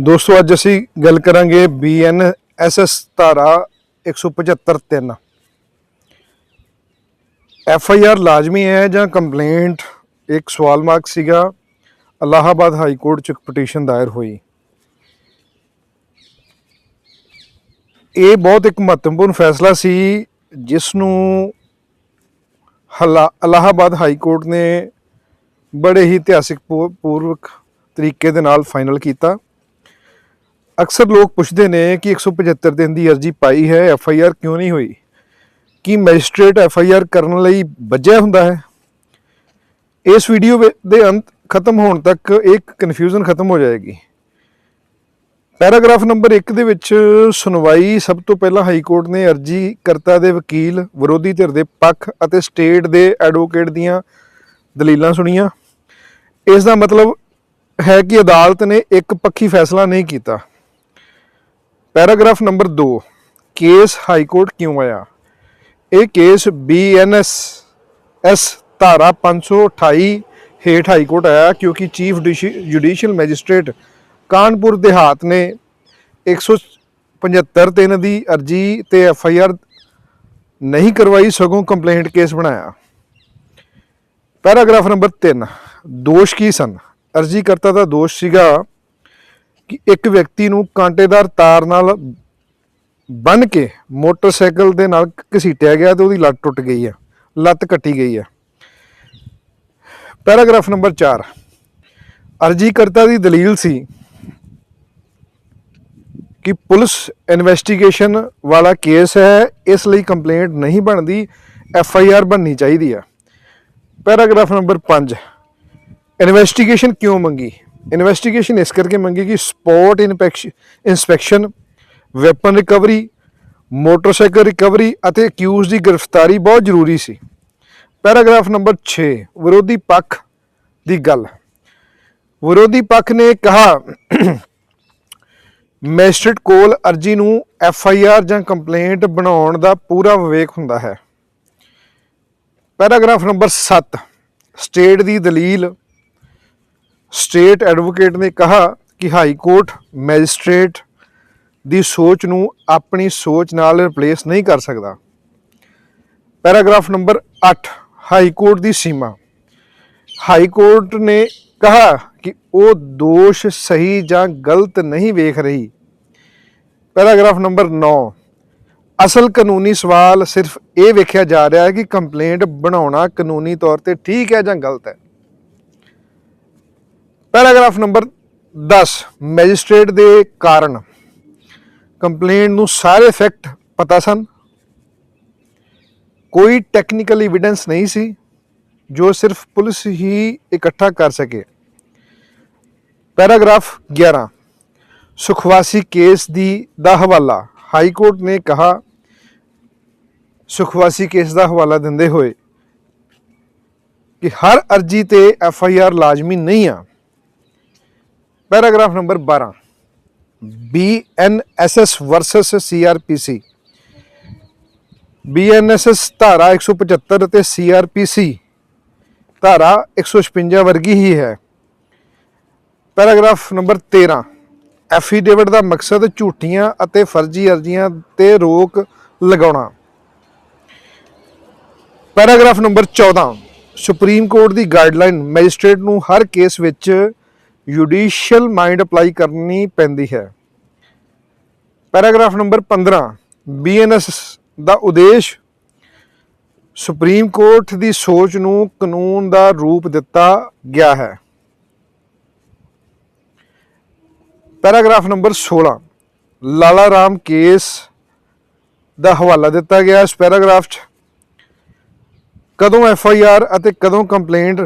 ਦੋਸਤੋ, ਅੱਜ ਅਸੀਂ ਗੱਲ ਕਰਾਂਗੇ ਬੀਐਨਐਸਐਸ ਧਾਰਾ 175 3 ਐਫ ਆਈ ਆਰ ਲਾਜ਼ਮੀ ਹੈ ਜਾਂ ਕੰਪਲੇਂਟ? ਇੱਕ ਸਵਾਲ ਮਾਰਕ ਸੀਗਾ। ਅਲਾਹਾਬਾਦ ਹਾਈ ਕੋਰਟ ਚ ਪਟੀਸ਼ਨ ਦਾਇਰ ਹੋਈ। ਇਹ ਬਹੁਤ ਇੱਕ ਮਹੱਤਵਪੂਰਨ ਫੈਸਲਾ ਸੀ, ਜਿਸ ਨੂੰ ਹਲਾ- ਅਲਾਹਾਬਾਦ ਹਾਈ ਕੋਰਟ ਨੇ ਬੜੇ ਹੀ ਇਤਿਹਾਸਿਕ ਪੂਰਵਕ ਤਰੀਕੇ ਦੇ ਨਾਲ ਫਾਈਨਲ ਕੀਤਾ। ਅਕਸਰ ਲੋਕ ਪੁੱਛਦੇ ਨੇ ਕਿ 175 ਦਿਨ ਦੀ ਅਰਜ਼ੀ ਪਾਈ ਹੈ, ਐਫ ਆਈ ਆਰ ਕਿਉਂ ਨਹੀਂ ਹੋਈ? ਕੀ ਮੈਜਿਸਟ੍ਰੇਟ ਐਫ ਆਈ ਆਰ ਕਰਨ ਲਈ ਵੱਜਿਆ ਹੁੰਦਾ ਹੈ? ਇਸ ਵੀਡੀਓ ਵਿ- ਦੇ ਅੰਤ ਖਤਮ ਹੋਣ ਤੱਕ ਇੱਕ ਕਨਫਿਊਜ਼ਨ ਖਤਮ ਹੋ ਜਾਏਗੀ। ਪੈਰਾਗ੍ਰਾਫ ਨੰਬਰ 1 ਦੇ ਵਿੱਚ ਸੁਣਵਾਈ ਸਭ ਤੋਂ ਪਹਿਲਾਂ ਹਾਈ ਕੋਰਟ ਨੇ ਅਰਜੀ ਕਰਤਾ ਦੇ ਵਕੀਲ, ਵਿਰੋਧੀ ਧਿਰ ਦੇ ਪੱਖ ਅਤੇ ਸਟੇਟ ਦੇ ਐਡਵੋਕੇਟ ਦੀਆਂ ਦਲੀਲਾਂ ਸੁਣੀਆਂ। ਇਸ ਦਾ ਮਤਲਬ ਹੈ ਕਿ ਅਦਾਲਤ ਨੇ ਇੱਕ ਪੱਖੀ ਫੈਸਲਾ ਨਹੀਂ ਕੀਤਾ। Paragraph number 2 case high court ਕਿਉਂ ਆਇਆ? ਇਹ ਕੇਸ ਬੀਐਨਐਸ ਐਸ ਧਾਰਾ 528 ਹੇਠ ਹਾਈ ਕੋਰਟ ਆਇਆ ਕਿਉਂਕਿ chief judicial magistrate Kanpur Dehat ਨੇ 175 ਤਿੰਨ ਦੀ ਅਰਜੀ ਤੇ ਐਫ ਆਈ ਆਰ ਨਹੀਂ ਕਰਵਾਈ, ਸਗੋਂ ਕੰਪਲੇਂਟ ਕੇਸ ਬਣਾਇਆ। ਪੈਰਾਗ੍ਰਾਫ ਨੰਬਰ 3 ਦੋਸ਼ ਕੀ ਸਨ? ਅਰਜੀਕਰਤਾ ਦਾ ਦੋਸ਼ ਸੀਗਾ ਕਿ ਇੱਕ ਵਿਅਕਤੀ ਨੂੰ ਕਾਂਟੇਦਾਰ ਤਾਰ ਨਾਲ ਬੰਨ ਕੇ ਮੋਟਰਸਾਈਕਲ ਦੇ ਨਾਲ ਘਸੀਟਿਆ ਗਿਆ ਤੇ ਉਹਦੀ ਲੱਤ ਟੁੱਟ ਗਈ ਹੈ ਲੱਤ ਕੱਟੀ ਗਈ ਹੈ ਪੈਰਾਗ੍ਰਾਫ ਨੰਬਰ 4 ਅਰਜੀਕਰਤਾ ਦੀ ਦਲੀਲ ਸੀ ਕਿ ਪੁਲਿਸ ਇਨਵੈਸਟੀਗੇਸ਼ਨ ਵਾਲਾ ਕੇਸ ਹੈ, ਇਸ ਲਈ ਕੰਪਲੇਂਟ ਨਹੀਂ ਬਣਦੀ, ਐਫ ਆਈ ਆਰ ਬਣਨੀ ਚਾਹੀਦੀ ਆ। ਪੈਰਾਗ੍ਰਾਫ ਨੰਬਰ 5 ਇਨਵੈਸਟੀਗੇਸ਼ਨ ਕਿਉਂ ਮੰਗੀ? ਇਨਵੈਸਟੀਗੇਸ਼ਨ ਇਸ ਕਰਕੇ ਮੰਗੀ ਕਿ spot inspection, weapon recovery, motorcycle recovery ਅਤੇ ਅਕਿਊਜ਼ ਦੀ ਗ੍ਰਿਫਤਾਰੀ ਬਹੁਤ ਜ਼ਰੂਰੀ ਸੀ। ਪੈਰਾਗ੍ਰਾਫ ਨੰਬਰ 6 ਵਿਰੋਧੀ ਪੱਖ ਦੀ ਗੱਲ। ਵਿਰੋਧੀ ਪੱਖ ਨੇ ਕਿਹਾ, ਮੈਜਿਸਟ੍ਰੇਟ ਕੋਲ ਅਰਜੀ ਨੂੰ ਐਫ ਆਈ ਆਰ ਜਾਂ ਕੰਪਲੇਂਟ ਬਣਾਉਣ ਦਾ ਪੂਰਾ ਵਿਵੇਕ ਹੁੰਦਾ ਹੈ। ਪੈਰਾਗ੍ਰਾਫ ਨੰਬਰ 7 ਸਟੇਟ ਦੀ ਦਲੀਲ ਸਟੇਟ ਐਡਵੋਕੇਟ ਨੇ ਕਿਹਾ ਕਿ ਹਾਈ ਕੋਰਟ ਮੈਜਿਸਟ੍ਰੇਟ ਦੀ ਸੋਚ ਨੂੰ ਆਪਣੀ ਸੋਚ ਨਾਲ ਰਿਪਲੇਸ ਨਹੀਂ ਕਰ ਸਕਦਾ। ਪੈਰਾਗ੍ਰਾਫ ਨੰਬਰ 8 ਹਾਈ ਕੋਰਟ ਦੀ ਸੀਮਾ। ਹਾਈ ਕੋਰਟ ਨੇ ਕਿਹਾ ਕਿ ਉਹ ਦੋਸ਼ ਸਹੀ ਜਾਂ ਗਲਤ ਨਹੀਂ ਵੇਖ ਰਹੀ। ਪੈਰਾਗ੍ਰਾਫ ਨੰਬਰ 9 ਅਸਲ ਕਾਨੂੰਨੀ ਸਵਾਲ ਸਿਰਫ ਇਹ ਵੇਖਿਆ ਜਾ ਰਿਹਾ ਹੈ ਕਿ ਕੰਪਲੇਂਟ ਬਣਾਉਣਾ ਕਾਨੂੰਨੀ ਤੌਰ ਤੇ ਠੀਕ ਹੈ ਜਾਂ ਗਲਤ ਹੈ। ਪੈਰਾਗ੍ਰਾਫ ਨੰਬਰ 10 ਮੈਜਿਸਟ੍ਰੇਟ ਦੇ ਕਾਰਨ। ਕੰਪਲੇਂਟ ਨੂੰ ਸਾਰੇ ਫੈਕਟ ਪਤਾ ਸਨ। ਕੋਈ ਟੈਕਨੀਕਲ ਐਵੀਡੈਂਸ ਨਹੀਂ ਸੀ, ਜੋ ਸਿਰਫ ਪੁਲਿਸ ਹੀ ਇਕੱਠਾ ਕਰ ਸਕੇ। ਪੈਰਾਗ੍ਰਾਫ 11 ਸੁਖਵਾਸੀ ਕੇਸ ਦੀ ਦਾ ਹਵਾਲਾ। ਹਾਈ ਕੋਰਟ ਨੇ ਕਿਹਾ, ਸੁਖਵਾਸੀ ਕੇਸ ਦਾ ਹਵਾਲਾ ਦਿੰਦੇ ਹੋਏ ਕਿ ਹਰ ਅਰਜੀ ਤੇ ਐਫ ਆਈ ਆਰ ਲਾਜ਼ਮੀ ਨਹੀਂ ਆ। Paragraph number 12 B N S S versus C R P C B N S S ਧਾਰਾ 175 ਅਤੇ ਸੀ ਆਰ ਪੀ ਸੀ ਧਾਰਾ 156 ਵਰਗੀ ਹੀ ਹੈ। ਪੈਰਾਗ੍ਰਾਫ ਨੰਬਰ 13 ਐਫੀਡੇਵਿਟ ਦਾ ਮਕਸਦ ਝੂਠੀਆਂ ਅਤੇ ਫਰਜ਼ੀ ਅਰਜ਼ੀਆਂ ਤੇ ਰੋਕ ਲਗਾਉਣਾ। ਪੈਰਾਗ੍ਰਾਫ ਨੰਬਰ 14 ਸੁਪਰੀਮ ਕੋਰਟ ਦੀ ਗਾਈਡਲਾਈਨ ਮੈਜਿਸਟ੍ਰੇਟ ਨੂੰ ਹਰ ਕੇਸ ਵਿੱਚ ਜੁਡੀਸ਼ੀਅਲ ਮਾਈਂਡ ਅਪਲਾਈ ਕਰਨੀ ਪੈਂਦੀ ਹੈ। ਪੈਰਾਗ੍ਰਾਫ ਨੰਬਰ 15 ਬੀਐਨਐਸ ਦਾ ਉਦੇਸ਼ ਸੁਪਰੀਮ ਕੋਰਟ ਦੀ ਸੋਚ ਨੂੰ ਕਾਨੂੰਨ ਦਾ ਰੂਪ ਦਿੱਤਾ ਗਿਆ ਹੈ। Paragraph number 16 Lala Ram case ਦਾ ਹਵਾਲਾ ਦਿੱਤਾ ਗਿਆ ਇਸ ਪੈਰਾਗ੍ਰਾਫ 'ਚ। ਕਦੋਂ ਐਫ ਆਈ ਆਰ ਅਤੇ ਕਦੋਂ ਕੰਪਲੇਂਟ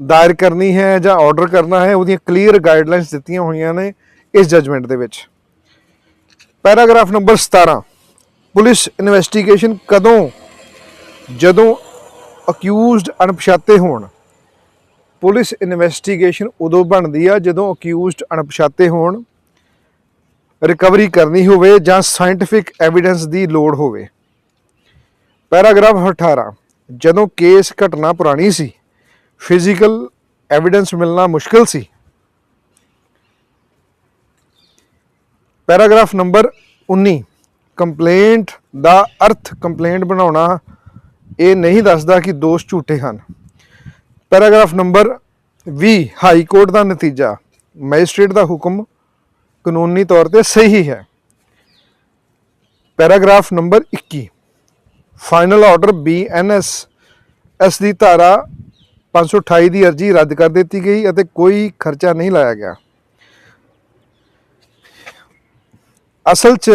ਦਾਇਰ ਕਰਨੀ ਹੈ ਜਾਂ ਆਰਡਰ ਕਰਨਾ ਹੈ, ਉਹਦੀਆਂ ਕਲੀਅਰ ਗਾਈਡਲਾਈਨਸ ਦਿੱਤੀਆਂ ਹੋਈਆਂ ਨੇ ਇਸ ਜਜਮੈਂਟ ਦੇ ਵਿੱਚ। ਪੈਰਾਗ੍ਰਾਫ ਨੰਬਰ 17 ਪੁਲਿਸ ਇਨਵੈਸਟੀਗੇਸ਼ਨ ਕਦੋਂ, ਜਦੋਂ ਅਕਿਊਜ਼ਡ ਅਣਪਛਾਤੇ ਹੋਣ? ਪੁਲਿਸ ਇਨਵੈਸਟੀਗੇਸ਼ਨ ਉਦੋਂ ਬਣਦੀ ਆ ਜਦੋਂ ਅਕਿਊਜ਼ਡ ਅਣਪਛਾਤੇ ਹੋਣ ਰਿਕਵਰੀ ਕਰਨੀ ਹੋਵੇ ਜਾਂ ਸਾਇੰਟਿਫਿਕ ਐਵੀਡੈਂਸ ਦੀ ਲੋੜ ਹੋਵੇ। ਪੈਰਾਗ੍ਰਾਫ 18 ਜਦੋਂ ਕੇਸ ਘਟਨਾ ਪੁਰਾਣੀ ਸੀ ਫਿਜ਼ੀਕਲ ਐਵੀਡੈਂਸ ਮਿਲਣਾ ਮੁਸ਼ਕਲ ਸੀ। ਪੈਰਾਗ੍ਰਾਫ ਨੰਬਰ 19 ਕੰਪਲੇਂਟ ਦਾ ਅਰਥ ਕੰਪਲੇਂਟ ਬਣਾਉਣਾ ਇਹ ਨਹੀਂ ਦੱਸਦਾ ਕਿ ਦੋਸ਼ ਝੂਠੇ ਹਨ। ਪੈਰਾਗ੍ਰਾਫ ਨੰਬਰ 20 ਹਾਈ ਕੋਰਟ ਦਾ ਨਤੀਜਾ, ਮੈਜਿਸਟ੍ਰੇਟ ਦਾ ਹੁਕਮ ਕਾਨੂੰਨੀ ਤੌਰ ਤੇ ਸਹੀ ਹੈ। Paragraph number 21 final order BNS S ਦੀ ਧਾਰਾ 528 ਦੀ ਅਰਜੀ ਰੱਦ ਕਰ ਦਿੱਤੀ ਗਈ ਅਤੇ ਕੋਈ ਖਰਚਾ ਨਹੀਂ ਲਾਇਆ ਗਿਆ। ਅਸਲ 'ਚ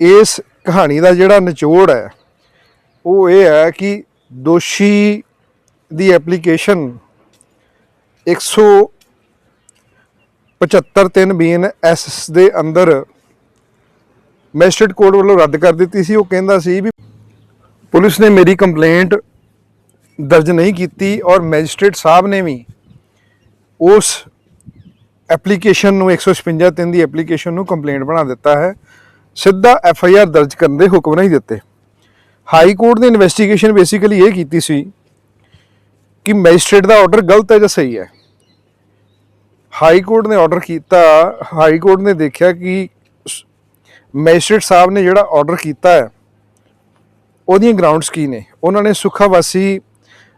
ਇਸ ਕਹਾਣੀ ਦਾ ਜਿਹੜਾ ਨਿਚੋੜ ਹੈ, ਉਹ ਇਹ ਹੈ ਕਿ ਦੋਸ਼ੀ ਦੀ ਐਪਲੀਕੇਸ਼ਨ 175 3 ਬੀਐਨ ਐਸ ਦੇ ਅੰਦਰ ਮੈਜਿਸਟ੍ਰੇਟ ਕੋਰਟ ਵੱਲੋਂ ਰੱਦ ਕਰ ਦਿੱਤੀ ਸੀ। ਉਹ ਕਹਿੰਦਾ ਸੀ ਵੀ ਪੁਲਿਸ ਨੇ ਮੇਰੀ ਕੰਪਲੇਂਟ ਦਰਜ ਨਹੀਂ ਕੀਤੀ ਔਰ ਮੈਜਿਸਟ੍ਰੇਟ ਸਾਹਿਬ ਨੇ ਵੀ ਉਸ ਐਪਲੀਕੇਸ਼ਨ ਨੂੰ 156 3 ਦੀ ਐਪਲੀਕੇਸ਼ਨ ਨੂੰ ਕੰਪਲੇਂਟ ਬਣਾ ਦਿੱਤਾ ਹੈ। ਸਿੱਧਾ ਐਫ ਆਈ ਆਰ ਦਰਜ ਕਰਨ ਦੇ ਹੁਕਮ ਨਹੀਂ ਦਿੱਤੇ। ਹਾਈ ਕੋਰਟ ਨੇ ਇਨਵੈਸਟੀਗੇਸ਼ਨ ਬੇਸਿਕਲੀ ਇਹ ਕੀਤੀ ਸੀ ਕਿ ਮੈਜਿਸਟ੍ਰੇਟ ਦਾ ਆਰਡਰ ਗਲਤ ਹੈ ਜਾਂ ਸਹੀ ਹੈ। ਹਾਈ ਕੋਰਟ ਨੇ ਆਰਡਰ ਕੀਤਾ, ਹਾਈ ਕੋਰਟ ਨੇ ਦੇਖਿਆ ਕਿ ਮੈਜਿਸਟ੍ਰੇਟ ਸਾਹਿਬ ਨੇ ਜਿਹੜਾ ਆਰਡਰ ਕੀਤਾ ਹੈ, ਉਹਦੀਆਂ ਗਰਾਊਂਡਸ ਕੀ ਨੇ? ਉਹਨਾਂ ਨੇ ਸੁਖਾਵਾਸੀ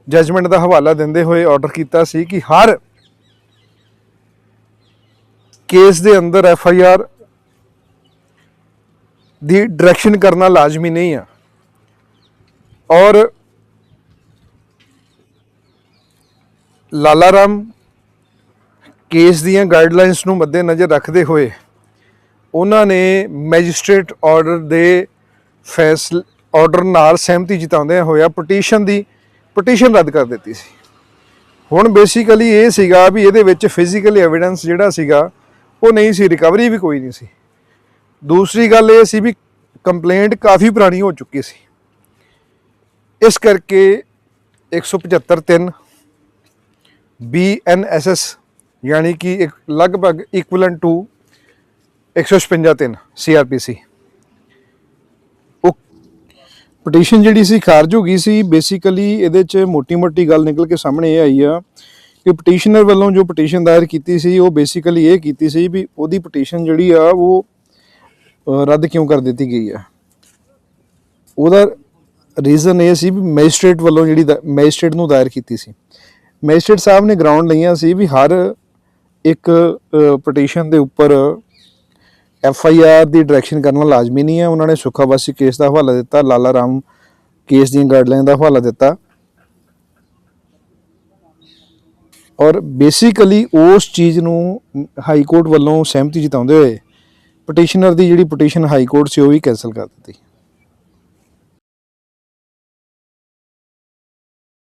ਜਜਮੈਂਟ ਦਾ ਹਵਾਲਾ ਦਿੰਦੇ ਹੋਏ ਆਰਡਰ ਕੀਤਾ ਸੀ ਕਿ ਹਰ ਕੇਸ ਦੇ ਅੰਦਰ ਐਫ ਆਈ ਆਰ ਦੀ ਡਾਇਰੈਕਸ਼ਨ ਕਰਨਾ ਲਾਜ਼ਮੀ ਨਹੀਂ ਆ। ਔਰ ਲਾਲਾਰਾਮ ਕੇਸ ਦੀਆਂ ਗਾਈਡਲਾਈਨਸ ਨੂੰ ਮੱਦੇਨਜ਼ਰ ਰੱਖਦੇ ਹੋਏ ਉਹਨਾਂ ਨੇ ਮੈਜਿਸਟ੍ਰੇਟ ਆਰਡਰ ਦੇ ਫੈਸਲੇ ਆਰਡਰ ਨਾਲ ਸਹਿਮਤੀ ਜਤਾਉਂਦਿਆਂ ਹੋਇਆ ਪਟੀਸ਼ਨ ਦੀ ਪਟੀਸ਼ਨ ਰੱਦ ਕਰ ਦਿੱਤੀ ਸੀ। ਹੁਣ ਬੇਸਿਕਲੀ ਇਹ ਸੀਗਾ ਵੀ ਇਹਦੇ ਵਿੱਚ ਫਿਜ਼ੀਕਲ ਐਵੀਡੈਂਸ ਜਿਹੜਾ ਸੀਗਾ, ਉਹ ਨਹੀਂ ਸੀ ਰਿਕਵਰੀ ਵੀ ਕੋਈ ਨਹੀਂ ਸੀ। ਦੂਸਰੀ ਗੱਲ ਇਹ ਸੀ ਵੀ ਕੰਪਲੇਂਟ ਕਾਫੀ ਪੁਰਾਣੀ ਹੋ ਚੁੱਕੀ ਸੀ। ਇਸ ਕਰਕੇ 175 3 BNSS ਯਾਨੀ ਕਿ ਇੱਕ ਲਗਭਗ ਇਕੁਇਵਲੈਂਟ ਟੂ 156 3 CRPC ਉਹ ਪਟੀਸ਼ਨ ਜਿਹੜੀ ਸੀ ਖਾਰਜ ਹੋ ਗਈ ਸੀ ਬੇਸਿਕਲੀ ਇਹਦੇ ਚ ਮੋਟੀ-ਮੋਟੀ ਗੱਲ ਨਿਕਲ ਕੇ ਸਾਹਮਣੇ ਇਹ ਆਈ ਆ ਕਿ ਪਟੀਸ਼ਨਰ ਵੱਲੋਂ ਜੋ ਪਟੀਸ਼ਨ ਦਾਇਰ ਕੀਤੀ ਸੀ, ਉਹ ਬੇਸਿਕਲੀ ਇਹ ਕੀਤੀ ਸੀ ਵੀ ਉਹਦੀ ਪਟੀਸ਼ਨ ਜਿਹੜੀ ਆ, ਉਹ ਰੱਦ ਕਿਉਂ ਕਰ ਦਿੱਤੀ ਗਈ ਆ? ਉਹਦਾ ਰੀਜ਼ਨ ਇਹ ਸੀ ਵੀ ਮੈਜਿਸਟ੍ਰੇਟ ਵੱਲੋਂ ਜਿਹੜੀ ਮੈਜਿਸਟ੍ਰੇਟ ਨੂੰ ਦਾਇਰ ਕੀਤੀ ਸੀ। ਮੈਜਿਸਟ੍ਰੇਟ ਸਾਹਿਬ ਨੇ ਗਰਾਊਂਡ ਲਈਆਂ ਸੀ ਵੀ ਹਰ ਇੱਕ ਪਟੀਸ਼ਨ ਦੇ ਉੱਪਰ ਐਫ ਆਈ ਆਰ ਦੀ ਡਾਇਰੈਕਸ਼ਨ ਕਰਨਾ ਲਾਜ਼ਮੀ ਨਹੀਂ ਹੈ। ਉਹਨਾਂ ਨੇ ਸੁਖਾਵਾਸੀ ਕੇਸ ਦਾ ਹਵਾਲਾ ਦਿੱਤਾ, ਲਾਲਾ ਰਾਮ ਕੇਸ ਦੀਆਂ ਗਾਈਡਲਾਈਨ ਦਾ ਹਵਾਲਾ ਦਿੱਤਾ। ਔਰ ਬੇਸਿਕਲੀ ਉਸ ਚੀਜ਼ ਨੂੰ ਹਾਈ ਕੋਰਟ ਵੱਲੋਂ ਸਹਿਮਤੀ ਜਤਾਉਂਦੇ ਹੋਏ ਪਟੀਸ਼ਨਰ ਦੀ ਜਿਹੜੀ ਪਟੀਸ਼ਨ ਹਾਈ ਕੋਰਟ ਸੀ, ਉਹ ਵੀ ਕੈਨਸਲ ਕਰ ਦਿੱਤੀ।